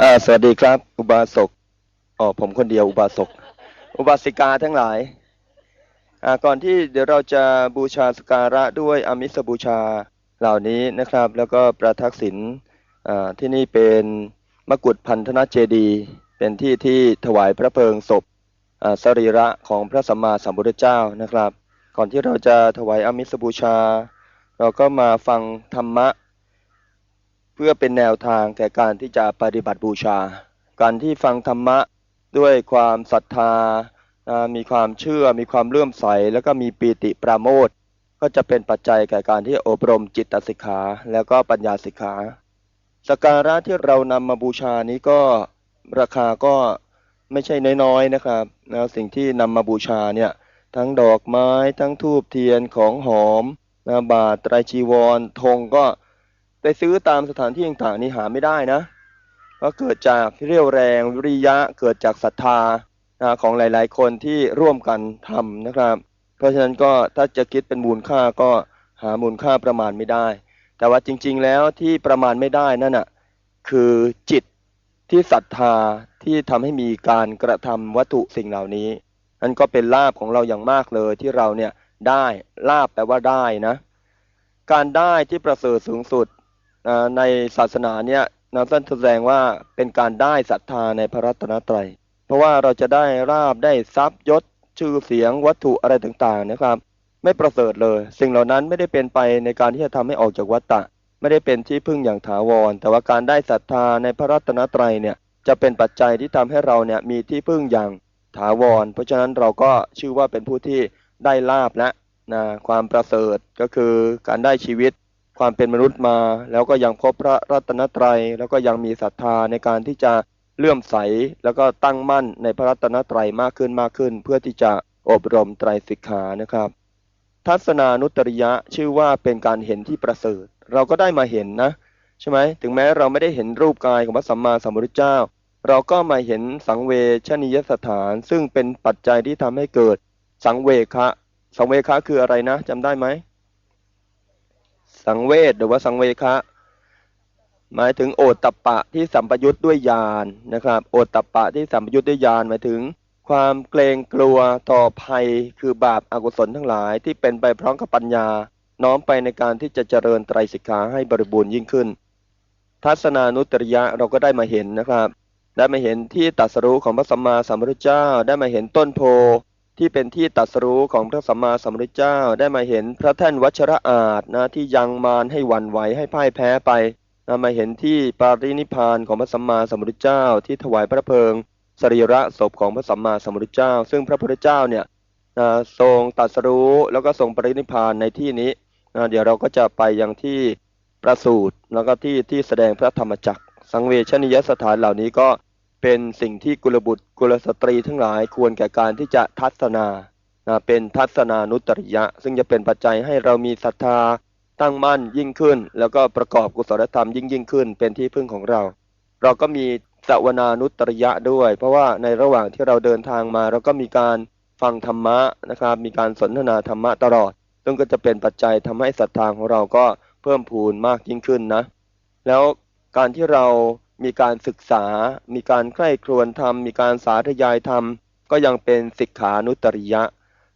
อ่าสวัสดีครับ อุบาสกอ๋อผมคนเดียวอุบาสก อุบาสิกาทั้งหลายอ่าก่อนที่เดี๋ยวเราจะบูชาสการะด้วยอามิสบูชาเหล่านี้นะครับ แล้วก็ประทักษิณอ่าที่นี่เป็นมกุฏพันธนเจดี เป็นที่ที่ถวายพระเพลิงศพอ่าสรีระของพระสัมมาสัมพุทธเจ้านะครับ ก่อนที่เราจะถวายอามิสบูชา เราก็มาฟังธรรมะ เพื่อเป็นแนวทางแก่การที่จะปฏิบัติบูชา การที่ฟังธรรมะด้วยความศรัทธา มีความเชื่อ มีความเลื่อมใส แล้วก็มีปีติปราโมทย์ก็จะเป็นปัจจัยแก่การที่อบรมจิตสิกขา แล้วก็ปัญญาสิกขาสการะที่เรานำมาบูชานี้ก็ราคาก็ไม่ใช่น้อยๆนะครับนะสิ่งที่นำมาบูชาเนี่ยทั้งดอกไม้ทั้งทูบเทียนของหอมนะบาตรไตรจีวรธงก็ ไปซื้อตามสถานที่ต่างๆนี่หาไม่ได้นะเพราะเกิดจากเรี่ยวแรงวิริยะเกิดจากศรัทธาของหลายๆ คนที่ร่วมกันทำนะครับ เพราะฉะนั้นก็ถ้าจะคิดเป็นมูลค่าก็หามูลค่าประมาณไม่ได้ แต่ว่าจริงๆแล้วที่ประมาณไม่ได้นั่นน่ะคือจิตที่ศรัทธาที่ทำให้มีการกระทำวัตถุสิ่งเหล่านี้นั่นก็เป็นลาบของเราอย่างมากเลยที่เราเนี่ยได้ลาบแปลว่าได้นะ การได้ที่ประเสริฐสูงสุด ในศาสนาเนี่ยนะท่านแสดงว่าเป็นการได้ศรัทธาในพระรัตนตรัย เพราะว่าเราจะได้ราบได้ทรัพย์ยศชื่อเสียงวัตถุอะไรต่างๆนะครับ ไม่ประเสริฐเลย สิ่งเหล่านั้นไม่ได้เป็นไปในการที่จะทำให้ออกจากวัฏฏะไม่ได้เป็นที่พึ่งอย่างถาวร แต่ว่าการได้ศรัทธาในพระรัตนตรัยเนี่ยจะเป็นปัจจัยที่ทำให้เราเนี่ยมีที่พึ่งอย่างถาวร เพราะฉะนั้นเราก็ชื่อว่าเป็นผู้ที่ได้ลาบและนะความประเสริฐก็คือการได้ชีวิต ความเป็นมนุษย์มา แล้วก็ยังพบพระรัตนตรัย แล้วก็ยังมีศรัทธาในการที่จะเลื่อมใสแล้วก็ตั้งมั่นในพระรัตนตรัยมากขึ้นมากขึ้น เพื่อที่จะอบรมไตรสิกขานะครับ ทัศนานุตริยะชื่อว่าเป็นการเห็นที่ประเสริฐ เราก็ได้มาเห็นนะใช่ไหมถึงแม้เราไม่ได้เห็นรูปกายของพระสัมมาสัมพุทธเจ้า เราก็มาเห็นสังเวชนียสถาน ซึ่งเป็นปัจจัยที่ทำให้เกิดสังเวคะ สังเวคะคืออะไรนะจำได้ไหม สังเวชหรือว่าสังเวคะ หมายถึงโอตตัปะที่สัมปยุทธ์ด้วยญาณนะครับ โอตตัปะที่สัมปยุทธ์ด้วยญาณหมายถึง ความเกรงกลัวต่อภัยคือบาปอากุศลทั้งหลายที่เป็นไปพร้อมกับปัญญา น้อมไปในการที่จะเจริญไตรสิกขาให้บริบูรณ์ยิ่งขึ้น ทัศนานุตริยะเราก็ได้มาเห็นนะครับ ได้มาเห็นที่ตัสรู้ของพระสัมมาสัมพุทธเจ้าได้มาเห็นต้นโพ ที่เป็นที่ตรัสรู้ของพระสัมมาสัมพุทธเจ้าได้มาเห็นพระแท่นวัชระอาจนะที่ยังมารให้หวั่นไหวให้พ่ายแพ้ไปนะมาเห็นที่ปารินิพานของพระสัมมาสัมพุทธเจ้า ที่ถวายพระเพลิงสรีระศพของพระสัมมาสัมพุทธเจ้า ซึ่งพระพุทธเจ้าเนี่ยนะทรงตรัสรู้แล้วก็ทรงปรินิพานในที่นี้นะเดี๋ยวเราก็จะไปยังที่ประสูติแล้วก็ที่ที่แสดงพระธรรมจักร สังเวชนียสถานเหล่านี้ก็ เป็นสิ่งที่กุลบุตรกุลสตรีทั้งหลายควรแก่การที่จะทัศนานะเป็นทัศนานุตริยะ ซึ่งจะเป็นปัจจัยให้เรามีศรัทธาตั้งมั่นยิ่งขึ้น แล้วก็ประกอบกุศลธรรมยิ่งยิ่งขึ้น เป็นที่พึ่งของเรา เราก็มีสวนานุตริยะด้วย เพราะว่าในระหว่างที่เราเดินทางมา เราก็มีการฟังธรรมะนะครับ มีการสนทนาธรรมะตลอด ซึ่งก็จะเป็นปัจจัยทำให้ศรัทธาของเราก็เพิ่มพูนมากยิ่งขึ้นนะ แล้วการที่เรา มีการศึกษา มีการใคร่ครวญธรรม มีการสาธยายธรรม ก็ยังเป็นสิกขานุตริยะ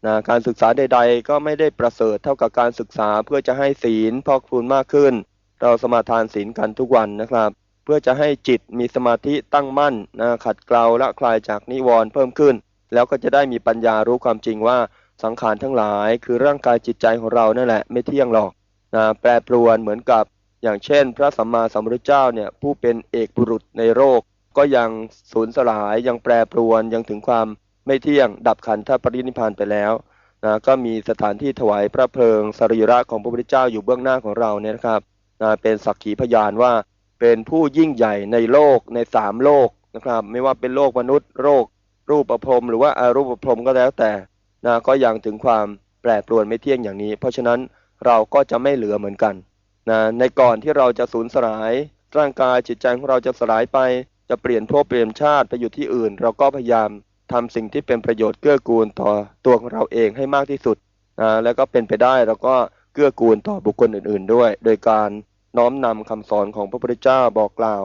นะการศึกษาใด ๆ ก็ไม่ได้ประเสริฐเท่ากับการศึกษาเพื่อจะให้ศีลพอกพูนมากขึ้น เราสมาทานศีลกันทุกวันนะครับ เพื่อจะให้จิตมีสมาธิตั้งมั่นนะขัดเกลาละคลายจากนิวรณ์เพิ่มขึ้น แล้วก็จะได้มีปัญญารู้ความจริงว่าสังขารทั้งหลาย คือร่างกายจิตใจของเรานั่นแหละไม่เที่ยงหรอกนะแปรปรวนเหมือนกับ อย่างเช่น พระสัมมาสัมพุทธเจ้าเนี่ยผู้เป็นเอกบุรุษในโลกก็ยังสูญสลายยังแปรปรวนยังถึงความไม่เที่ยงดับขันธปรินิพพานไปแล้วนะก็มีสถานที่ถวายพระเพลิงสรีระของพระพุทธเจ้าอยู่เบื้องหน้าของเราเนี่ยนะครับนะเป็นสักขีพยานว่าเป็นผู้ยิ่งใหญ่ในโลกในสามโลกนะครับไม่ว่าเป็นโลกมนุษย์โลกรูปประพรมหรือว่าอารูปประพรมก็แล้วแต่นะก็ยังถึงความแปรปรวนไม่เที่ยงอย่างนี้ เพราะฉะนั้นเราก็จะไม่เหลือเหมือนกัน นะในก่อนที่เราจะสูญสลาย ร่างกายจิตใจของเราจะสลายไป จะเปลี่ยนภพเปลี่ยนชาติไปอยู่ที่อื่น เราก็พยายามทำสิ่งที่เป็นประโยชน์เกื้อกูลต่อตัวของเราเองให้มากที่สุดนะแล้วก็เป็นไปได้เราก็เกื้อกูลต่อบุคคลอื่น ๆ ด้วย โดยการน้อมนำคำสอนของพระพุทธเจ้าบอกกล่าว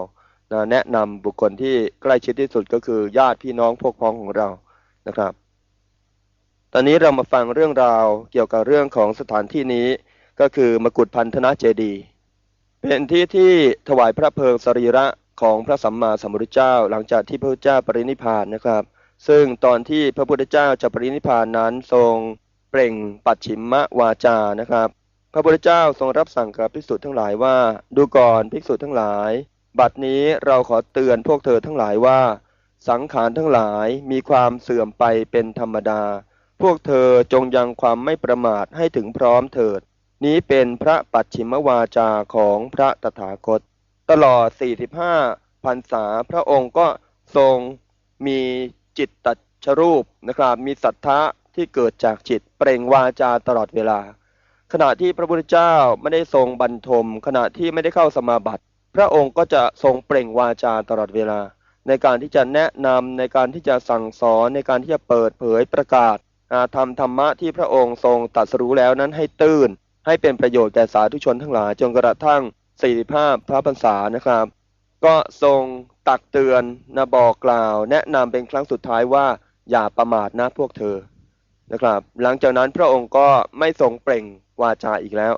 นะแนะนำบุคคลที่ใกล้ชิดที่สุดก็คือญาติพี่น้องพวกพ้องของเรานะครับ ตอนนี้เรามาฟังเรื่องราวเกี่ยวกับเรื่องของสถานที่นี้ ก็คือมกุฏพันธนะเจดี เป็นที่ที่ถวายพระเพลิงสรีระของพระสัมมาสัมพุทธเจ้า หลังจากที่พระพุทธเจ้าปรินิพานนะครับ ซึ่งตอนที่พระพุทธเจ้าจะปรินิพพานนั้นทรงเปล่งปัจฉิมวาจานะครับ พระพุทธเจ้าทรงรับสั่งกับภิกษุทั้งหลายว่า ดูก่อนภิกษุทั้งหลาย บัดนี้เราขอเตือนพวกเธอทั้งหลายว่า สังขารทั้งหลายมีความเสื่อมไปเป็นธรรมดา พวกเธอจงยังความไม่ประมาทให้ถึงพร้อมเถิด นี้เป็นพระปัจฉิมวาจาของพระตถาคต ตลอด 45พรรษาพระองค์ก็ทรงมีจิตตัชรูปนะครับมีศรัทธะที่เกิดจากจิตเปล่งวาจาตลอดเวลา ขณะที่พระพุทธเจ้าไม่ได้ทรงบรรทม ขณะที่ไม่ได้เข้าสมาบัติ พระองค์ก็จะทรงเปล่งวาจาตลอดเวลา ในการที่จะแนะนำในการที่จะสั่งสอนในการที่จะเปิดเผยประกาศทำธรรมะที่พระองค์ทรงตรัสรู้แล้วนั้นให้ตื้น ให้เป็นประโยชน์แก่สาธุชนทั้งหลายจนกระทั่ง45พระพรรษานะครับ ก็ทรงตักเตือนนะบอกกล่าว แนะนำเป็นครั้งสุดท้ายว่าอย่าประมาทนะพวกเธอนะครับ หลังจากนั้นพระองค์ก็ไม่ทรงเปล่งวาจาอีกแล้ว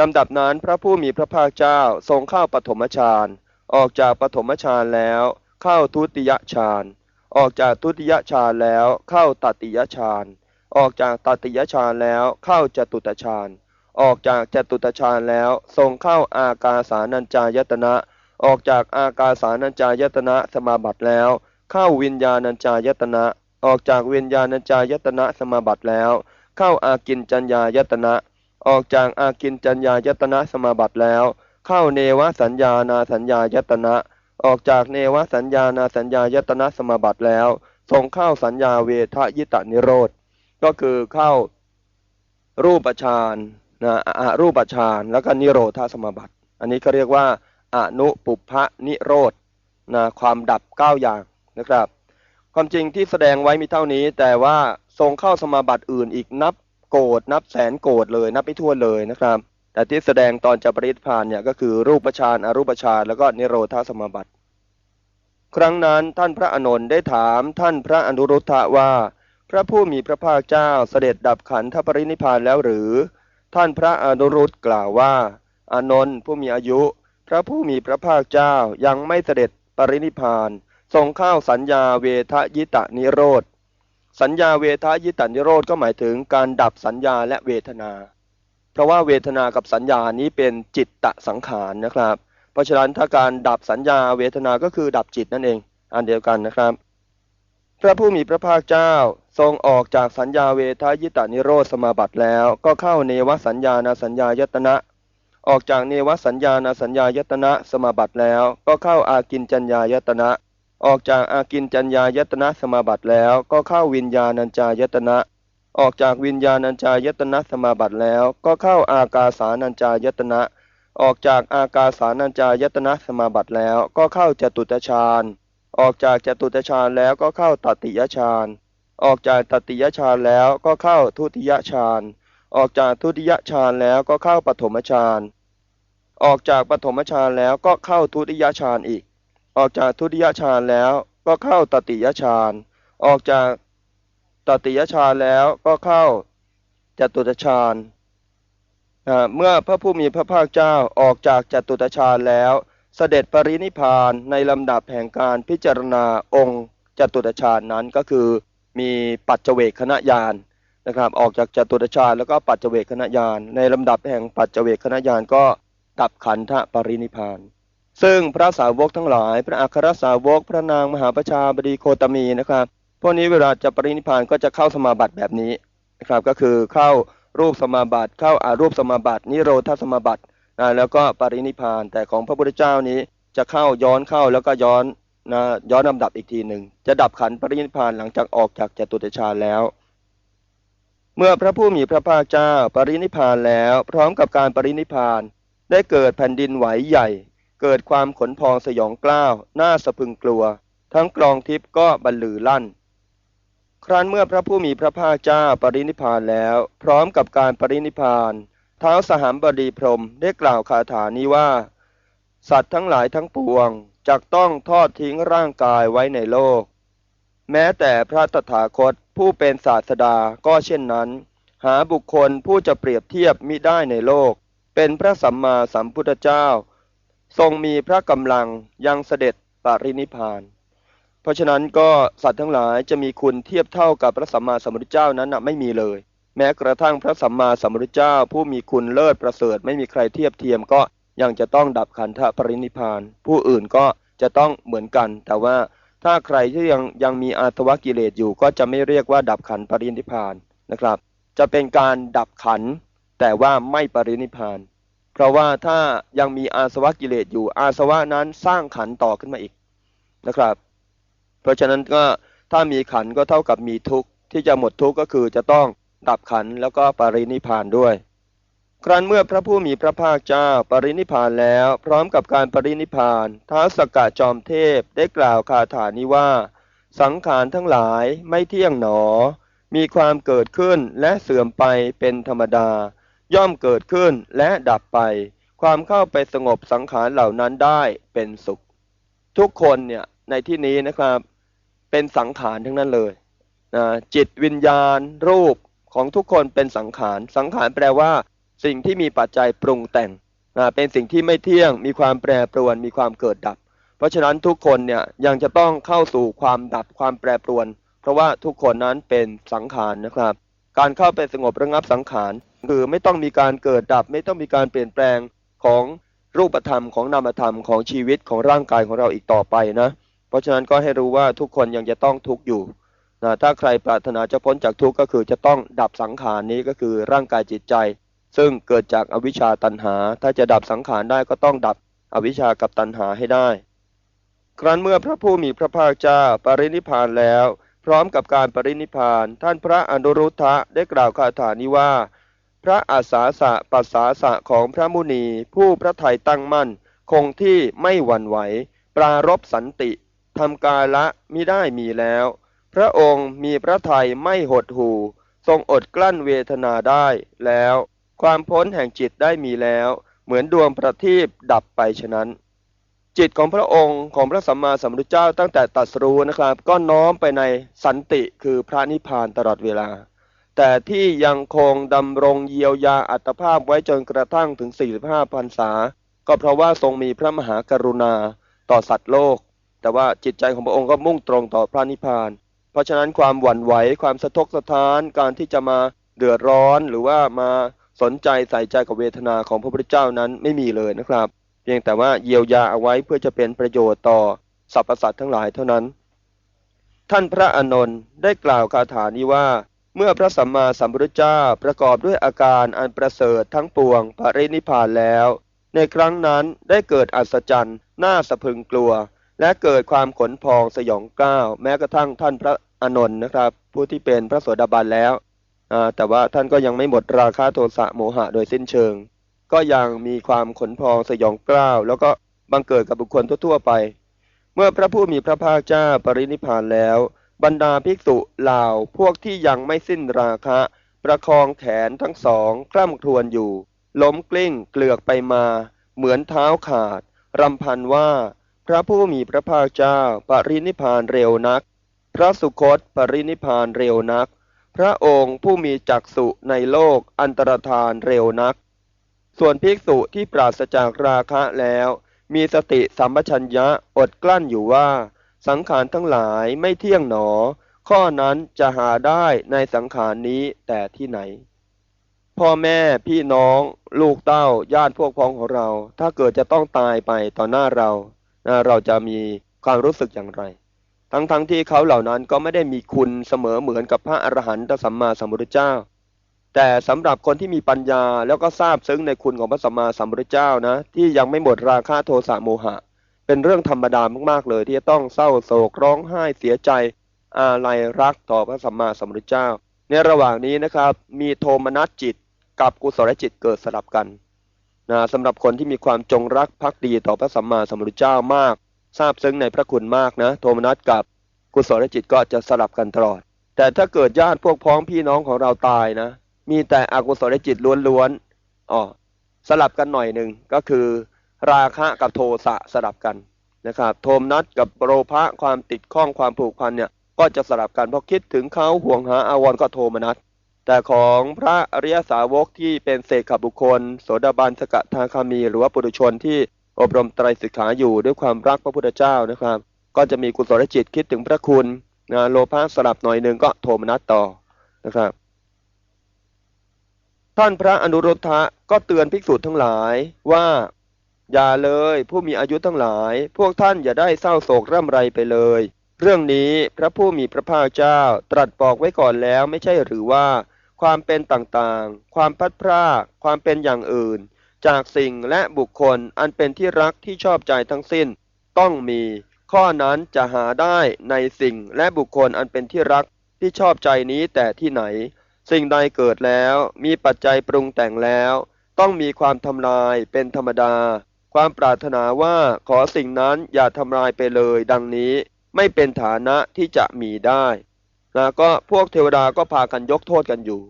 ลำดับนั้นพระผู้มีพระภาคเจ้าทรงเข้าปฐมฌานออกจากปฐมฌานแล้ว เข้าทุติยฌานออกจากทุติยฌานแล้ว เข้าตติยฌานออกจากตติยฌานแล้วเข้าจตุตฌาน ออกจากจตุตฌานแล้วทรงเข้าอากาสานัญจายตนะ ออกจากอากาสานัญจายตนะสมาบัติแล้ว เข้าวิญญาณัญจายตนะ ออกจากวิญญาณัญจายตนะสมาบัติแล้ว เข้าอากินจัญญายตนะ ออกจากอากินจัญญายตนะสมาบัติแล้ว เข้าเนวสัญญานาสัญญายตนะ ออกจากเนวสัญญานาสัญญายตนะสมาบัติแล้วทรงเข้าสัญญาเวทยิตานิโรธก็คือเข้ารูปฌาน นะอรูปฌานแล้วก็นิโรธาสมาบัติ อันนี้เขาเรียกว่าอนุปุพะนิโรธนะความดับเก้าอย่างนะครับ ความจริงที่แสดงไว้มีเท่านี้ แต่ว่าทรงเข้าสมาบัติอื่นอีกนับโกดนับแสนโกดเลยนับไม่ทั่วเลยนะครับ แต่ที่แสดงตอนจะปริพานเนี่ยก็คือรูปฌานอรูปฌานแล้วก็นิโรธาสมาบัติ ครั้งนั้นท่านพระอนนท์ได้ถามท่านพระอนุรุทธะว่า พระผู้มีพระภาคเจ้าเสด็จดับขันธปรินิพพานแล้วหรือ ท่านพระอนุรุตกล่าวว่า อานนท์ผู้มีอายุ พระผู้มีพระภาคเจ้ายังไม่เสด็จปรินิพานทรงเข้าสัญญาเวทยิตะนิโรธ สัญญาเวทยิตะนิโรธก็หมายถึงการดับสัญญาและเวทนา เพราะว่าเวทนากับสัญญานี้เป็นจิตตะสังขารนะครับ เพราะฉะนั้นถ้าการดับสัญญาเวทนาก็คือดับจิตนั่นเอง อันเดียวกันนะครับ พระผู้มีพระภาคเจ้า ทรงออกจากสัญญาเวทยิตานิโรธสมาบัติแล้ว ก็เข้าเนวสัญญาณสัญญายตนะ ออกจากเนวสัญญาณสัญญายตนะสมาบัติแล้ว ก็เข้าอากินจัญญายตนะ ออกจากอากินจัญญายตนะสมาบัติแล้ว ก็เข้าวิญญาณัญจายตนะ ออกจากวิญญาณัญจายตนะสมาบัติแล้ว ก็เข้าอากาสานัญจายตนะออกจากอากาสานัญจายตนะสมาบัติแล้ว ก็เข้าจตุตฌานออกจากจตุตฌานแล้วก็เข้าตติยฌาน ออกจากตติยฌานแล้วก็เข้าทุติยฌาน ออกจากทุติยฌานแล้วก็เข้าปฐมฌาน ออกจากปฐมฌานแล้วก็เข้าทุติยฌานอีก ออกจากทุติยฌานแล้วก็เข้าตติยฌาน ออกจากตติยฌานแล้วก็เข้าจตุตฌานเมื่อพระผู้มีพระภาคเจ้าออกจากจตุตฌานแล้วเสด็จปรินิพานในลำดับแห่งการพิจารณาองค์จตุตฌานนั้นก็คือ มีปัจเจเวคขณะยานนะครับ ออกจากจตุตฌานแล้วก็ปัจเจเวคขณะยานในลำดับแห่งปัจเจเวคขณะยานก็ดับขันธปรินิพาน ซึ่งพระสาวกทั้งหลาย พระอัครสาวก พระนางมหาประชาบดีโคตมีนะครับพวกนี้เวลาจะปรินิพานก็จะเข้าสมาบัติแบบนี้นะครับ ก็คือเข้ารูปสมาบัติเข้าอารูปสมาบัตินิโรธสมาบัตินะแล้วก็ปรินิพานแต่ของพระพุทธเจ้านี้จะเข้าย้อนเข้าแล้วก็ย้อน นะย้อนลำดับอีกทีหนึ่งจะดับขันปรินิพานหลังจากออกจากจตุตฌานแล้ว เมื่อพระผู้มีพระภาคเจ้าปรินิพานแล้ว พร้อมกับการปรินิพานได้เกิดแผ่นดินไหวใหญ่ เกิดความขนพองสยองกล้าวน่าสะพึงกลัว ทั้งกลองทิพย์ก็บรรลือลั่น ครั้นเมื่อพระผู้มีพระภาคเจ้าปรินิพานแล้ว พร้อมกับการปรินิพานเท้าสหัมบดีพรมได้กล่าวคาถานี้ว่า สัตว์ทั้งหลายทั้งปวง จักต้องทอดทิ้งร่างกายไว้ในโลก แม้แต่พระตถาคตผู้เป็นศาสดาก็เช่นนั้น หาบุคคลผู้จะเปรียบเทียบมิได้ในโลก เป็นพระสัมมาสัมพุทธเจ้า ทรงมีพระกำลังยังเสด็จปรินิพาน เพราะฉะนั้นก็สัตว์ทั้งหลายจะมีคุณเทียบเท่ากับพระสัมมาสัมพุทธเจ้านั้นนะไม่มีเลย แม้กระทั่งพระสัมมาสัมพุทธเจ้า ผู้มีคุณเลิศประเสริฐไม่มีใครเทียบเทียมก็ ยังจะต้องดับขันธปรินิพาน ผู้อื่นก็จะต้องเหมือนกัน แต่ว่าถ้าใครที่ยังยังมีอาสวะกิเลสอยู่ก็จะไม่เรียกว่าดับขันปรินิพานนะครับ จะเป็นการดับขันแต่ว่าไม่ปรินิพาน เพราะว่าถ้ายังมีอาสวะกิเลสอยู่อาสวะนั้นสร้างขันต่อขึ้นมาอีกนะครับ เพราะฉะนั้นก็ถ้ามีขันก็เท่ากับมีทุกข์ที่จะหมดทุกข์ก็คือจะต้องดับขันแล้วก็ปรินิพานด้วย ครั้นเมื่อพระผู้มีพระภาคเจ้าปรินิพานแล้ว พร้อมกับการปรินิพานท้าวสกกะจอมเทพได้กล่าวคาถานี้ว่า สังขารทั้งหลายไม่เที่ยงหนอ มีความเกิดขึ้นและเสื่อมไปเป็นธรรมดา ย่อมเกิดขึ้นและดับไป ความเข้าไปสงบสังขารเหล่านั้นได้เป็นสุข ทุกคนเนี่ยในที่นี้นะครับเป็นสังขารทั้งนั้นเลยนะจิตวิญญาณ รูปของทุกคนเป็นสังขาร สังขารแปลว่า สิ่งที่มีปัจจัยปรุงแต่งเป็นสิ่งที่ไม่เที่ยง มีความแปรปรวน มีความเกิดดับ เพราะฉะนั้นทุกคนเนี่ยยังจะต้องเข้าสู่ความดับความแปรปรวน เพราะว่าทุกคนนั้นเป็นสังขารนะครับ การเข้าไปสงบระงับสังขารคือไม่ต้องมีการเกิดดับ ไม่ต้องมีการเปลี่ยนแปลงของรูปธรรมของนามธรรมของชีวิตของร่างกายของเราอีกต่อไปนะ เพราะฉะนั้นก็ให้รู้ว่าทุกคนยังจะต้องทุกข์อยู่นะถ้าใครปรารถนาจะพ้นจากทุกข์ก็คือจะต้องดับสังขารนี้ก็คือร่างกายจิตใจ ซึ่งเกิดจากอวิชชาตันหา ถ้าจะดับสังขารได้ก็ต้องดับอวิชชากับตันหาให้ได้ ครั้นเมื่อพระผู้มีพระภาคเจ้าปรินิพานแล้ว พร้อมกับการปรินิพาน ท่านพระอนุรุทธะได้กล่าวคาถานี้ว่า พระอาสาสะปัสสาสะของพระมุนี ผู้พระไทยตั้งมั่น คงที่ไม่หวั่นไหว ปรารบสันติทำกาละมิได้มีแล้ว พระองค์มีพระไทยไม่หดหูทรงอดกลั้นเวทนาได้แล้ว ความพ้นแห่งจิตได้มีแล้ว เหมือนดวงประทีปดับไปฉะนั้น จิตของพระองค์ของพระสัมมาสัมพุทธเจ้าตั้งแต่ตัดสู้นะครับ ก็น้อมไปในสันติคือพระนิพพานตลอดเวลา แต่ที่ยังคงดำรงเยียวยาอัตภาพไว้จนกระทั่งถึง 45พรรษา ก็เพราะว่าทรงมีพระมหากรุณาต่อสัตว์โลก แต่ว่าจิตใจของพระองค์ก็มุ่งตรงต่อพระนิพพาน เพราะฉะนั้นความหวั่นไหวความสะทกสะท้านการที่จะมาเดือดร้อนหรือว่ามา สนใจใส่ใจกับเวทนาของพระพุทธเจ้านั้นไม่มีเลยนะครับ เพียงแต่ว่าเยียวยาเอาไว้เพื่อจะเป็นประโยชน์ต่อสรรพสัตว์ทั้งหลายเท่านั้น ท่านพระอานนท์ได้กล่าวคาถานี้ว่า เมื่อพระสัมมาสัมพุทธเจ้าประกอบด้วยอาการอันประเสริฐทั้งปวงปรินิพานแล้ว ในครั้งนั้นได้เกิดอัศจรรย์น่าสะพึงกลัว และเกิดความขนพองสยองกล้าว แม้กระทั่งท่านพระอานนท์นะครับ ผู้ที่เป็นพระโสดาบันแล้ว แต่ว่าท่านก็ยังไม่หมดราคาโทสะโมหะโดยสิ้นเชิง ก็ยังมีความขนพองสยองกล้าว แล้วก็บังเกิดกับบุคคลทั่วๆไป เมื่อพระผู้มีพระภาคเจ้าปรินิพานแล้ว บรรดาภิกษุเหล่าพวกที่ยังไม่สิ้นราคะ ประคองแขนทั้งสองคร่ำครวญอยู่ ล้มกลิ้งเกลือกไปมา เหมือนเท้าขาดรำพันว่าพระผู้มีพระภาคเจ้าปรินิพานเร็วนัก พระสุคตปรินิพานเร็วนัก พระองค์ผู้มีจักสุในโลกอันตรธานเร็วนัก ส่วนภิกษุที่ปราศจากราคะแล้ว มีสติสัมปชัญญะอดกลั้นอยู่ว่า สังขารทั้งหลายไม่เที่ยงหนอ ข้อนั้นจะหาได้ในสังขารนี้แต่ที่ไหน พ่อแม่พี่น้องลูกเต้าญาติพวกพ้องของเรา ถ้าเกิดจะต้องตายไปต่อหน้าเรา เราจะมีความรู้สึกอย่างไร ทั้งๆทที่เขาเหล่านั้นก็ไม่ได้มีคุณเสมอเหมือนกับพระอรหันตสัมมาสัมพุทธเจ้า แต่สำหรับคนที่มีปัญญาแล้วก็ทราบซึ้งในคุณของพระสัมมาสัมพุทธเจ้านะ ที่ยังไม่หมดราคาโทสะโมหะ เป็นเรื่องธรรมดามากๆเลยที่จะต้องเศร้าโศกร้องไห้เสียใจอาลัยรักต่อพระสัมมาสัมพุทธเจ้า ในระหว่างนี้นะครับมีโทมนัสจิตกับกุศลจิตเกิดสลับกันนะสำหรับคนที่มีความจงรักภักดีต่อพระสัมมาสัมพุทธเจ้ามาก ทราบซึ้งในพระคุณมากนะ โทมนัสกับกุศลจิตก็จะสลับกันตลอด แต่ถ้าเกิดญาติพวกพ้องพี่น้องของเราตายนะ มีแต่อกุศลจิตล้วนๆอ๋อสลับกันหน่อยหนึ่งก็คือ ราคะกับโทสะสลับกันนะครับ โทมนัสกับโลภะความติดข้องความผูกพันเนี่ยก็จะสลับกันเพราะคิดถึงเขาห่วงหาอาวรก็โทมนัสแต่ของพระอริยสาวกที่เป็นเสกขบุคคล โสดาบันสกทาคามี หรือว่าปุถุชนที่ อบรมไตรสิกขาอยู่ด้วยความรักพระพุทธเจ้านะครับ ก็จะมีกุศลจิตคิดถึงพระคุณนะโลภะสลับหน่อยหนึ่งก็โทมนัสต่อนะครับ ท่านพระอนุรุทธะก็เตือนภิกษุทั้งหลายว่า อย่าเลยผู้มีอายุทั้งหลาย พวกท่านอย่าได้เศร้าโศกร่ำไรไปเลย เรื่องนี้พระผู้มีพระภาคเจ้าตรัสบอกไว้ก่อนแล้วไม่ใช่หรือว่า ความเป็นต่างๆ ความพัดพรากความเป็นอย่างอื่น จากสิ่งและบุคคลอันเป็นที่รักที่ชอบใจทั้งสิ้น ต้องมี ข้อนั้นจะหาได้ในสิ่งและบุคคลอันเป็นที่รักที่ชอบใจนี้แต่ที่ไหน สิ่งใดเกิดแล้ว มีปัจจัยปรุงแต่งแล้ว ต้องมีความทำลายเป็นธรรมดา ความปรารถนาว่าขอสิ่งนั้นอย่าทำลายไปเลย ดังนี้ไม่เป็นฐานะที่จะมีได้นะก็พวกเทวดาก็พากันยกโทษกันอยู่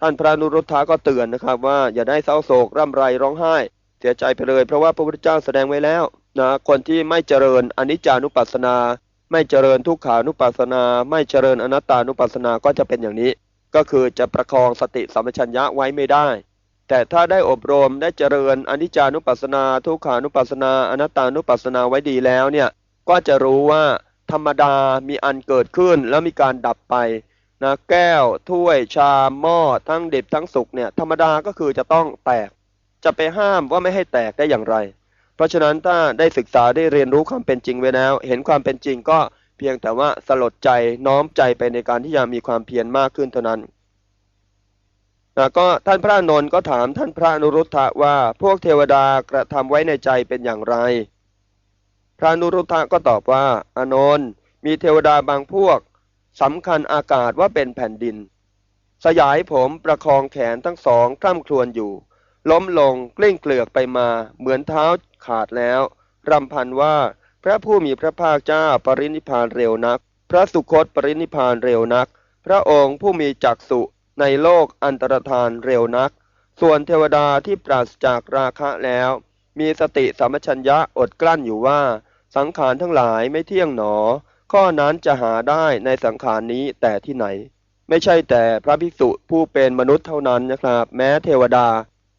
ท่านพระนุรุทธะก็เตือนนะครับ ว่าอย่าได้เศร้าโศกร่ำไรร้องไห้ เสียใจไปเลย เพราะว่าพระพุทธเจ้าแสดงไว้แล้วนะคนที่ไม่เจริญอนิจจานุปัสสนา ไม่เจริญทุกขานุปัสสนา ไม่เจริญอนัตตานุปัสสนาก็จะเป็นอย่างนี้ ก็คือจะประคองสติสัมปชัญญะไว้ไม่ได้ แต่ถ้าได้อบรมได้เจริญอนิจจานุปัสสนา ทุกขานุปัสสนา อนัตตานุปัสสนาไว้ดีแล้วเนี่ยก็จะรู้ว่าธรรมดามีอันเกิดขึ้นแล้วมีการดับไป นะแก้วถ้วยชามหม้อทั้งดิบทั้งสุกเนี่ยธรรมดาก็คือจะต้องแตก จะไปห้ามว่าไม่ให้แตกได้อย่างไร เพราะฉะนั้นถ้าได้ศึกษาได้เรียนรู้ความเป็นจริงไว้แล้ว เห็นความเป็นจริงก็เพียงแต่ว่าสลดใจน้อมใจไปในการที่จะมีความเพียรมากขึ้นเท่านั้นนะก็ท่านพระนนท์ก็ถามท่านพระนุรุทธะว่าพวกเทวดากระทำไว้ในใจเป็นอย่างไร พระนุรุทธะก็ตอบว่าอานนท์มีเทวดาบางพวก สำคัญอากาศว่าเป็นแผ่นดิน สยายผมประคองแขนทั้งสองคล่ำครวญอยู่ ล้มลงกลิ้งเกลือกไปมา เหมือนเท้าขาดแล้วรำพันว่าพระผู้มีพระภาคเจ้าปรินิพานเร็วนัก พระสุคตปรินิพานเร็วนัก พระองค์ผู้มีจักสุในโลกอันตรธานเร็วนัก ส่วนเทวดาที่ปราศจากราคะแล้ว มีสติสัมชัญญะอดกลั้นอยู่ว่า สังขารทั้งหลายไม่เที่ยงหนอ ข้อนั้นจะหาได้ในสังขารนี้แต่ที่ไหน ไม่ใช่แต่พระภิกษุผู้เป็นมนุษย์เท่านั้นนะครับ แม้เทวดา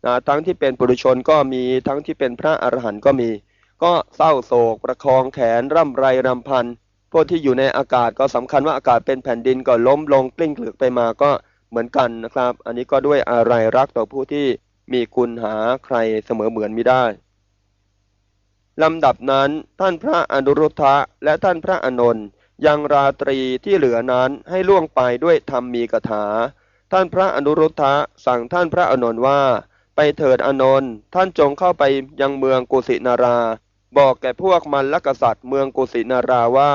นะทั้งที่เป็นปุถุชนก็มีทั้งที่เป็นพระอรหันต์ก็มี ก็เศร้าโศก ประคองแขนร่ำไรรำพันพวกที่อยู่ในอากาศก็สำคัญว่าอากาศเป็นแผ่นดินก็ล้มลงกลิ้งเกลือกไปมาก็เหมือนกันนะครับ อันนี้ก็ด้วยอะไรรักต่อผู้ที่มีคุณหาใครเสมอเหมือนไมิได้ ลำดับนั้นท่านพระอนุรุทธะและท่านพระอนนท์ยังราตรีที่เหลือนั้นให้ล่วงไปด้วยธรรมมีกถา ท่านพระอนุรุทธะสั่งท่านพระอนนท์ว่า ไปเถิดอนนท์ท่านจงเข้าไปยังเมืองกุสินารา บอกแก่พวกมันลกษัตริย์เมืองกุสินาราว่า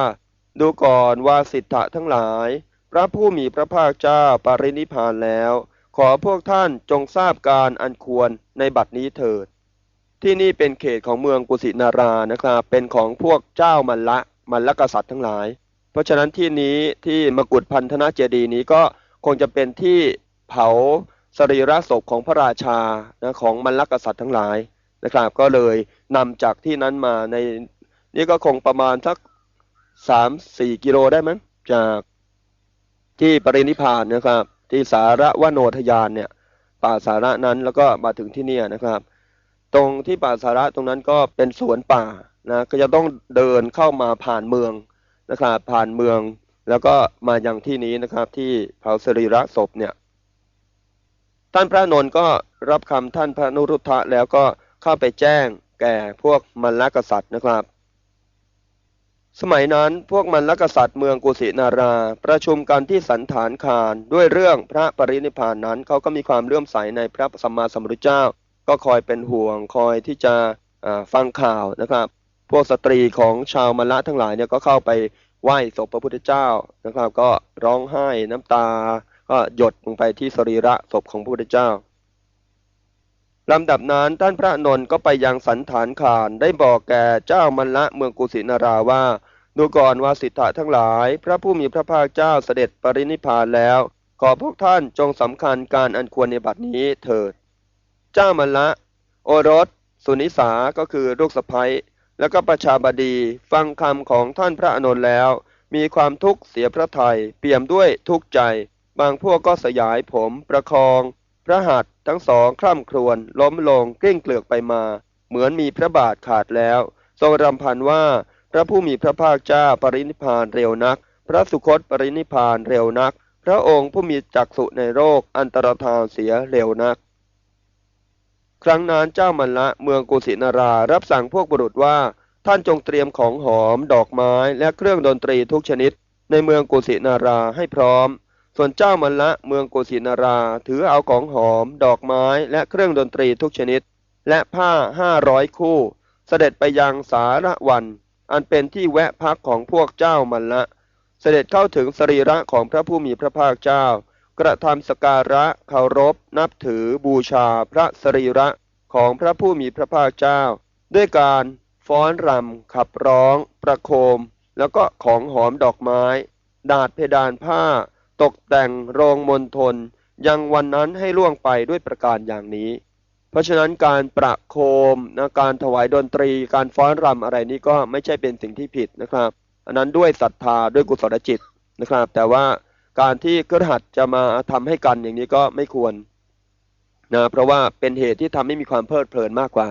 ดูก่อนว่าสิทธะทั้งหลาย พระผู้มีพระภาคเจ้าปรินิพานแล้ว ขอพวกท่านจงทราบการอันควรในบัดนี้เถิด ที่นี่เป็นเขตของเมืองกุสินารานะครับ เป็นของพวกเจ้ามันละมันละกษัตริย์ทั้งหลาย เพราะฉะนั้นที่นี้ที่มกุฏพันธนาเจดีนี้ก็คงจะเป็นที่เผาสรีระศพของพระราชานะของมันละกษัตริย์ทั้งหลายนะครับ ก็เลยนำจากที่นั้นมาในนี่ก็คงประมาณสักสามสี่กิโลได้มั้งจากที่ปรินิพานนะครับ ที่สาระวโนทยานเนี่ยป่าสาระนั้นแล้วก็มาถึงที่นี่นะครับ ตรงที่ป่าสาระตรงนั้นก็เป็นสวนป่านะก็จะต้องเดินเข้ามาผ่านเมืองนะครับผ่านเมือง แล้วก็มาอยังที่นี้นะครับที่เผาสรีระศพเนี่ยท่านพระนนท์ก็รับคำท่านพระนุรุทธะแล้วก็เข้าไปแจ้งแก่พวกมันลกษัตริย์นะครับ สมัยนั้นพวกมันลกษัตริย์เมืองกุสินารา ประชุมกันที่สันฐานคารด้วยเรื่องพระปรินิพานนั้นเขาก็มีความเลื่อมใสในพระสัมมาสัมพุทธเจ้า ก็คอยเป็นห่วงคอยที่จะฟังข่าวนะครับ พวกสตรีของชาวมละทั้งหลายเนี่ยก็เข้าไปไหว้ศพพระพุทธเจ้านะครับ ก็ร้องไห้น้ำตา ก็หยดลงไปที่สรีระศพของพระพุทธเจ้าลำดับนั้นท่านพระนนท์ก็ไปยังสันฐานคารได้บอกแก่เจ้ามันละเมืองกุสินาราว่า ดูก่อนว่าสิทธะทั้งหลาย พระผู้มีพระภาคเจ้าเสด็จปรินิพพานแล้ว ขอพวกท่านจงสำคัญการอันควรในบัดนี้เถิด เจ้ามันละ โอรส สุนิสาก็คือลูกสะพ้ยแล้วก็ประชาบดีฟังคำของท่านพระอานนท์แล้ว มีความทุกข์เสียพระทยัยเปี่ยมด้วยทุกข์ใจ บางพวกก็สยายผมประคอง พระหัตถ์ทั้งสองคร่ำครวญล้มลงกลิ้งเกลือกไปมา เหมือนมีพระบาทขาดแล้ว ทรงรำพันว่าพระผู้มีพระภาคเจ้าปรินิพานเร็วนัก พระสุคตปรินิพานเร็วนัก พระองค์ผู้มีจักษุในโรคอันตรธานเสียเร็วนัก ครั้งนั้นเจ้ามันละเมืองกุสินารารับสั่งพวกบุรุษว่าท่านจงเตรียมของหอม ดอกไม้และเครื่องดนตรีทุกชนิด ในเมืองกุสินาราให้พร้อม ส่วนเจ้ามันละเมืองกุสินาราถือเอาของหอม ดอกไม้และเครื่องดนตรีทุกชนิด และผ้าห้าร้อยคู่ เสด็จไปยังสาระวัน อันเป็นที่แวะพักของพวกเจ้ามันละ เสด็จเข้าถึงสรีระของพระผู้มีพระภาคเจ้า กระทำสการะเคารพ นับถือบูชาพระสรีระของพระผู้มีพระภาคเจ้า ด้วยการฟ้อนรำขับร้อง ประโคม แล้วก็ของหอมดอกไม้ ดาดเพดานผ้า ตกแต่งโรงมณฑลยังวันนั้นให้ล่วงไปด้วยประการอย่างนี้ เพราะฉะนั้นการประโคมนะการถวายดนตรี การฟ้อนรำอะไรนี้ก็ไม่ใช่เป็นสิ่งที่ผิดนะครับ อันนั้นด้วยศรัทธาด้วยกุศลจิตนะครับ แต่ว่า การที่กระหัดจะมาทำให้กันอย่างนี้ก็ไม่ควรนะเพราะว่าเป็นเหตุที่ทำให้มีความเพลิดเพลินมากกว่า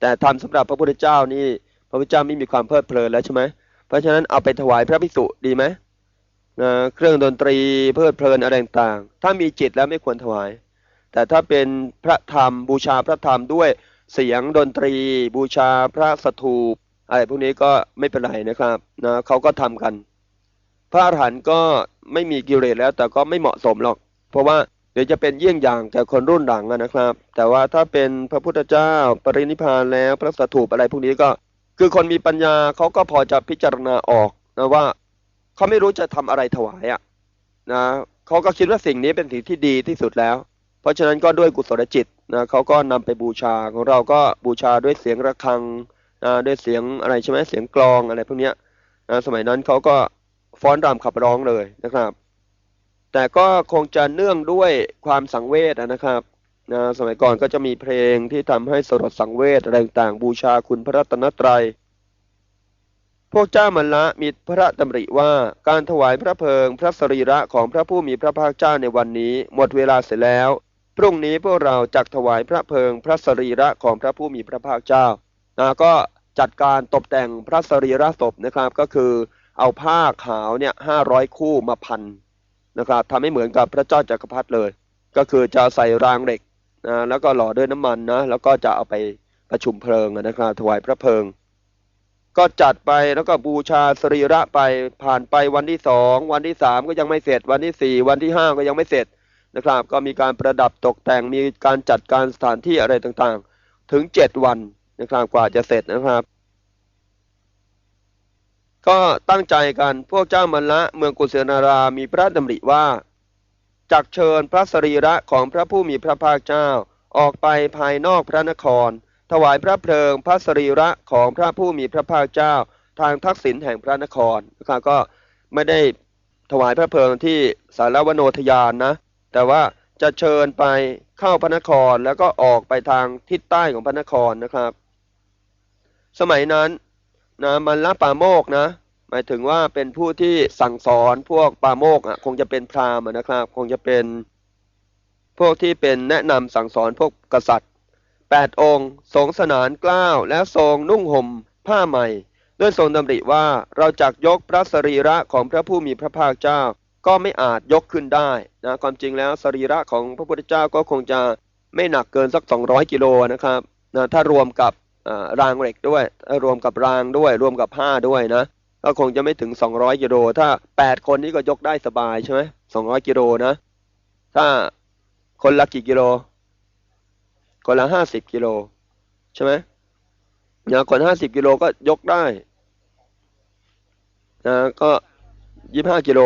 แต่ทำสำหรับพระพุทธเจ้านี่พระพุทธเจ้าไม่มีความเพลิดเพลินแล้วใช่ไหมเพราะฉะนั้นเอาไปถวายพระภิกษุดีไหมนะเครื่องดนตรีเพลิดเพลินอะไรต่างถ้ามีจิตแล้วไม่ควรถวาย แต่ถ้าเป็นพระธรรมบูชาพระธรรมด้วยเสียงดนตรี บูชาพระสถูปอะไรพวกนี้ก็ไม่เป็นไรนะครับนะเขาก็ทำกัน พระอรหันต์ก็ไม่มีกิเลสแล้ว แต่ก็ไม่เหมาะสมหรอก เพราะว่าเดี๋ยวจะเป็นเยี่ยงอย่างแก่คนรุ่นหลังนะครับ แต่ว่าถ้าเป็นพระพุทธเจ้าปรินิพานแล้วพระสถูปอะไรพวกนี้ก็ คือคนมีปัญญาเขาก็พอจะพิจารณาออกนะว่าเขาไม่รู้จะทำอะไรถวายอะนะเขาก็คิดว่าสิ่งนี้เป็นสิ่งที่ดีที่สุดแล้ว เพราะฉะนั้นก็ด้วยกุศลจิตนะเขาก็นำไปบูชาของเราก็บูชาด้วยเสียงระฆังนะด้วยเสียงอะไรใช่ไหมเสียงกลองอะไรพวกเนี้ยนะสมัยนั้นเขาก็ ฟ้อนรำขับร้องเลยนะครับ แต่ก็คงจะเนื่องด้วยความสังเวชนะครับนะสมัยก่อนก็จะมีเพลงที่ทำให้สลดสังเวชอะไรต่างบูชาคุณพระรัตนตรัย พวกเจ้ามันละมีพระดำริว่าการถวายพระเพลิงพระสรีระของพระผู้มีพระภาคเจ้าในวันนี้ หมดเวลาเสร็จแล้ว พรุ่งนี้พวกเราจักถวายพระเพลิงพระสรีระของพระผู้มีพระภาคเจ้านะก็จัดการตกแต่งพระสรีระศพนะครับก็คือ เอาผ้าขาวเนี่ยห้าร้อยคู่มาพันนะครับทำให้เหมือนกับพระเจ้าจักรพรรดิเลย ก็คือจะใส่รางเหล็กนะแล้วก็หล่อด้วยน้ำมันนะแล้วก็จะเอาไปประชุมเพลิงนะครับถวายพระเพลิง ก็จัดไปแล้วก็บูชาสรีระไปผ่านไปวันที่สองวันที่สามก็ยังไม่เสร็จ วันที่สี่วันที่ห้าก็ยังไม่เสร็จนะครับ ก็มีการประดับตกแต่งมีการจัดการสถานที่อะไรต่างๆ ถึงเจ็ดวันนะครับกว่าจะเสร็จนะครับ ก็ตั้งใจกันพวกเจ้ามันละเมืองกุสินารามีพระดำริว่าจักเชิญพระสรีระของพระผู้มีพระภาคเจ้าออกไปภายนอกพระนคร ถวายพระเพลิงพระสรีระของพระผู้มีพระภาคเจ้า ทางทักษิณแห่งพระนครนะครับก็ไม่ได้ถวายพระเพลิงที่สารวโนทยานนะ แต่ว่าจะเชิญไปเข้าพระนครแล้วก็ออกไปทางทิศใต้ของพระนครนะครับ สมัยนั้น นะมันละปาโมกนะ หมายถึงว่าเป็นผู้ที่สั่งสอนพวกปาโมกอะคงจะเป็นพราหมณ์นะครับ คงจะเป็นพวกที่เป็นแนะนำสั่งสอนพวกกษัตริย์แปดองค์ทรงสนานกล้าวและทรงนุ่งห่มผ้าใหม่ ด้วยทรงดำริว่าเราจักยกพระสรีระของพระผู้มีพระภาคเจ้า ก็ไม่อาจยกขึ้นได้นะความจริงแล้วสรีระของพระพุทธเจ้าก็คงจะไม่หนักเกินสัก 200 กิโลนะครับนะถ้ารวมกับ รางเหล็กด้วย รวมกับรางด้วย รวมกับผ้าด้วยนะ ก็คงจะไม่ถึง 200กิโลถ้า 8 คนนี้ก็ยกได้สบายใช่ไหม200กิโลนะ ถ้าคนละกี่กิโล คนละ50กิโลใช่ไหมเนี่ยคน50กิโลก็ยกได้นะก็25กิโล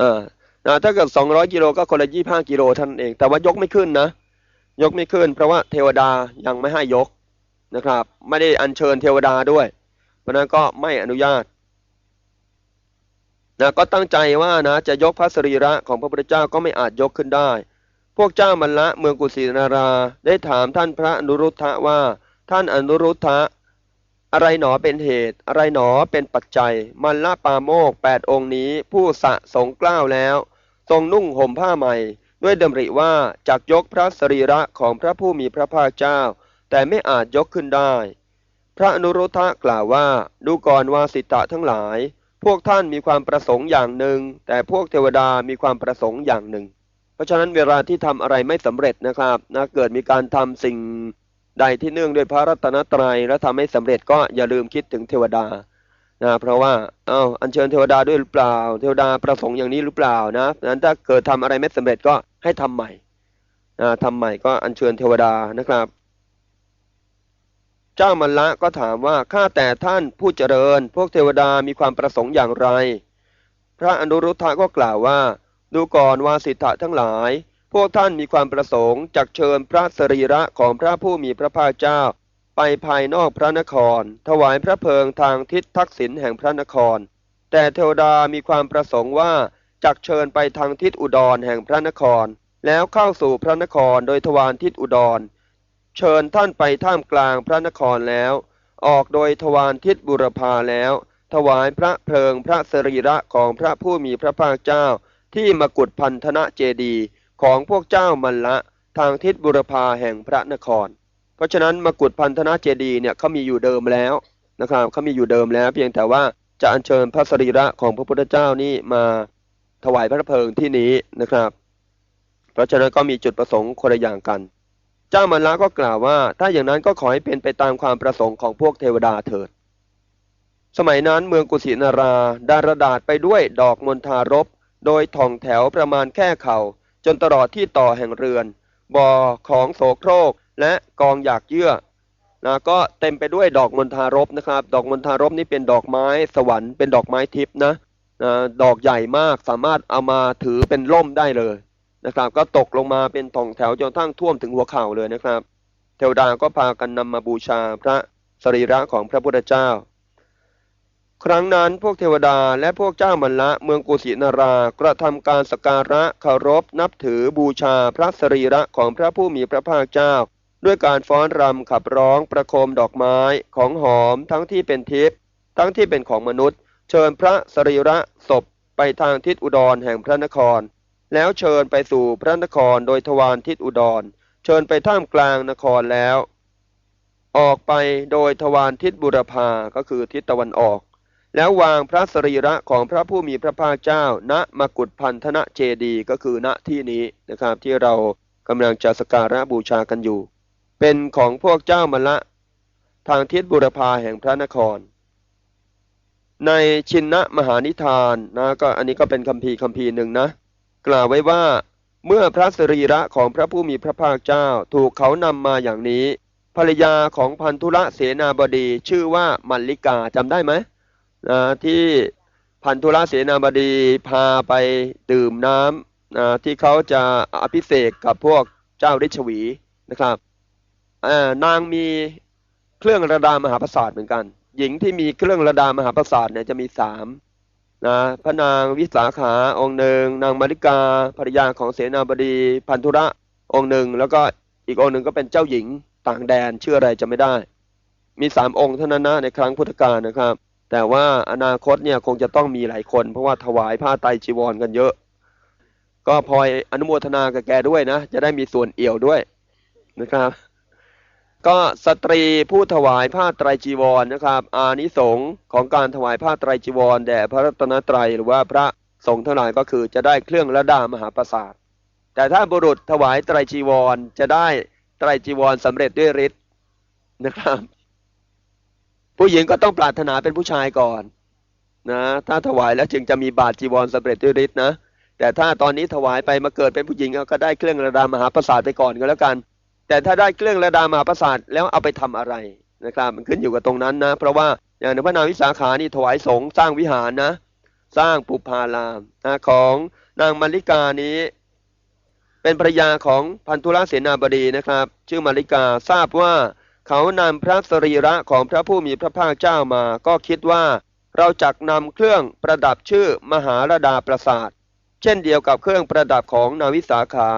อ่านะถ้าเกิด200กิโลก็คนละ25กิโลท่านเอง แต่ว่ายกไม่ขึ้นนะ ยกไม่ขึ้น เพราะว่าเทวดายังไม่ให้ยกนะครับ ไม่ได้อัญเชิญเทวดาด้วย เพราะนั้นก็ไม่อนุญาตนะก็ตั้งใจว่านะจะยกพระสรีระของพระพุทธเจ้าก็ไม่อาจยกขึ้นได้ พวกเจ้ามันละเมืองกุสินาราได้ถามท่านพระอนุรุทธะว่า ท่านอนุรุทธะอะไรหนอเป็นเหตุ อะไรหนอเป็นปัจจัย มันละปาโมกแปดองค์นี้ผู้สะสงกล้าวแล้ว ทรงนุ่งห่มผ้าใหม่ ด้วยดำริว่าจากยกพระสรีระของพระผู้มีพระภาคเจ้า แต่ไม่อาจยกขึ้นได้ พระอนุรุทธะกล่าวว่าดูก่อนวาสิตะทั้งหลาย พวกท่านมีความประสงค์อย่างหนึ่ง แต่พวกเทวดามีความประสงค์อย่างหนึ่ง เพราะฉะนั้นเวลาที่ทำอะไรไม่สำเร็จนะครับนะเกิดมีการทำสิ่งใดที่เนื่องด้วยพระรัตนตรัยและทำให้สำเร็จก็อย่าลืมคิดถึงเทวดา นะเพราะว่าเอา้าอัญเชิญเทวดาด้วยหรือเปล่า เทวดาประสงค์อย่างนี้หรือเปล่านะนั้นถ้าเกิดทำอะไรไม่สำเร็จก็ให้ทำใหม่นะทำใหม่ก็อัญเชิญเทวดานะครับ เจ้ามันละก็ถามว่าข้าแต่ท่านผู้เจริญ พวกเทวดามีความประสงค์อย่างไร พระอนุรุทธะก็กล่าวว่า ดูก่อนวาสิทธะทั้งหลาย พวกท่านมีความประสงค์จักเชิญพระสรีระของพระผู้มีพระภาคเจ้า ไปภายนอกพระนคร ถวายพระเพลิงทางทิศทักษิณแห่งพระนคร แต่เทวดามีความประสงค์ว่าจักเชิญไปทางทิศอุดรแห่งพระนคร แล้วเข้าสู่พระนครโดยทวารทิศอุดร เชิญท่านไปท่ามกลางพระนครแล้ว ออกโดยทวารทิศบุรพาแล้ว ถวายพระเพลิงพระสรีระของพระผู้มีพระภาคเจ้า ที่มกุฏพันธนะเจดีย์ของพวกเจ้ามันละ ทางทิศบุรพาแห่งพระนคร เพราะฉะนั้นมกุฏพันธนะเจดีเนี่ยเขามีอยู่เดิมแล้วนะครับเขามีอยู่เดิมแล้ว เพียงแต่ว่าจะอัญเชิญพระสรีระของพระพุทธเจ้านี่มาถวายพระเพลิงที่นี้นะครับ เพราะฉะนั้นก็มีจุดประสงค์คนละอย่างกัน เจ้ามันละก็กล่าวว่า ถ้าอย่างนั้นก็ขอให้เป็นไปตามความประสงค์ของพวกเทวดาเถิด สมัยนั้นเมืองกุสินาราดารดาษไปด้วยดอกมณฑารบ โดยท่องแถวประมาณแค่เข่าจนตลอดที่ต่อแห่งเรือนบ่อของโสโครก และกองหยากเยื่อนะก็เต็มไปด้วยดอกมณฑารบนะครับ ดอกมณฑารบนี่เป็นดอกไม้สวรรค์เป็นดอกไม้ทิพย์นะนะดอกใหญ่มากสามารถเอามาถือเป็นร่มได้เลยนะครับ ก็ตกลงมาเป็นท่องแถวจนทั้งท่วมถึงหัวเข่าเลยนะครับ เทวดาก็พากันนำมาบูชาพระสรีระของพระพุทธเจ้า ครั้งนั้นพวกเทวดาและพวกเจ้ามันละเมืองกุสินารากระทำการสการะเคารพนับถือบูชาพระสรีระของพระผู้มีพระภาคเจ้า ด้วยการฟ้อนรำขับร้องประโคมดอกไม้ของหอมทั้งที่เป็นทิพย์ทั้งที่เป็นของมนุษย์ เชิญพระสรีระศพไปทางทิศอุดรแห่งพระนคร แล้วเชิญไปสู่พระนครโดยทวารทิศอุดร เชิญไปท่ามกลางนครแล้ว ออกไปโดยทวารทิศบุรพาก็คือทิศตะวันออก แล้ววางพระสรีระของพระผู้มีพระภาคเจ้า ณมกุฏพันธนะเจดีก็คือณที่นี้นะครับที่เรากำลังจะสการะบูชากันอยู่ เป็นของพวกเจ้ามละ ทางทิศบุรพาแห่งพระนคร ในชินนะมหานิทานนะก็อันนี้ก็เป็นคัมภีร์คัมภีร์หนึ่งนะ กล่าวไว้ว่าเมื่อพระสรีระของพระผู้มีพระภาคเจ้าถูกเขานำมาอย่างนี้ ภรรยาของพันธุระเสนาบดีชื่อว่ามัลลิกาจำได้ไหมนะที่พันธุระเสนาบดีพาไปดื่มน้ำนะที่เขาจะอภิเษกกับพวกเจ้าฤชวีนะครับ นางมีเครื่องระดามหาประสาทเหมือนกัน หญิงที่มีเครื่องระดามหาประสาทเนี่ยจะมีสามนะพระนางวิสาขาองค์หนึ่ง นางมาริกาภรรยาของเสนาบดีพันธุระองค์หนึ่ง แล้วก็อีกองค์หนึ่งก็เป็นเจ้าหญิงต่างแดนชื่ออะไรจะไม่ได้ มีสามองค์เท่านั้นนะในครั้งพุทธกาลนะครับ แต่ว่าอนาคตเนี่ยคงจะต้องมีหลายคน เพราะว่าถวายผ้าไตรจีวรกันเยอะ ก็พลอยอนุโมทนากับแกด้วยนะ จะได้มีส่วนเอี่ยวด้วยนะครับ ก็สตรีผู้ถวายผ้าไตรจีวรนะครับ อานิสงส์ของการถวายผ้าไตรจีวร แด่พระรัตนตรัยหรือว่าพระสงฆ์ทั้งหลายก็คือจะได้เครื่องระดามหาประสาทแต่ถ้าบุรุษถวายไตรจีวรจะได้ไตรจีวรสำเร็จด้วยฤทธิ์นะครับ ผู้หญิงก็ต้องปรารถนาเป็นผู้ชายก่อนนะถ้าถวายแล้วจึงจะมีบาตรจีวรสำเร็จด้วยฤทธิ์นะแต่ถ้าตอนนี้ถวายไปมาเกิดเป็นผู้หญิงก็ได้เครื่องระดามหาประสาทไปก่อนก็แล้วกัน แต่ถ้าได้เครื่องระดามหาประสาทแล้วเอาไปทำอะไรนะครับมันขึ้นอยู่กับตรงนั้นนะ เพราะว่าอย่างในพระนางวิสาขานี่ถวายสงฆ์สร้างวิหารนะ สร้างปุพารามนะของนางมาริกานี้ เป็นภรรยาของพันธุระเสนาบดีนะครับ ชื่อมาริกาทราบว่าเขานำพระสรีระของพระผู้มีพระภาคเจ้ามา ก็คิดว่าเราจักนำเครื่องประดับชื่อมหาราดาประสาท เช่นเดียวกับเครื่องประดับของนาวิสาขา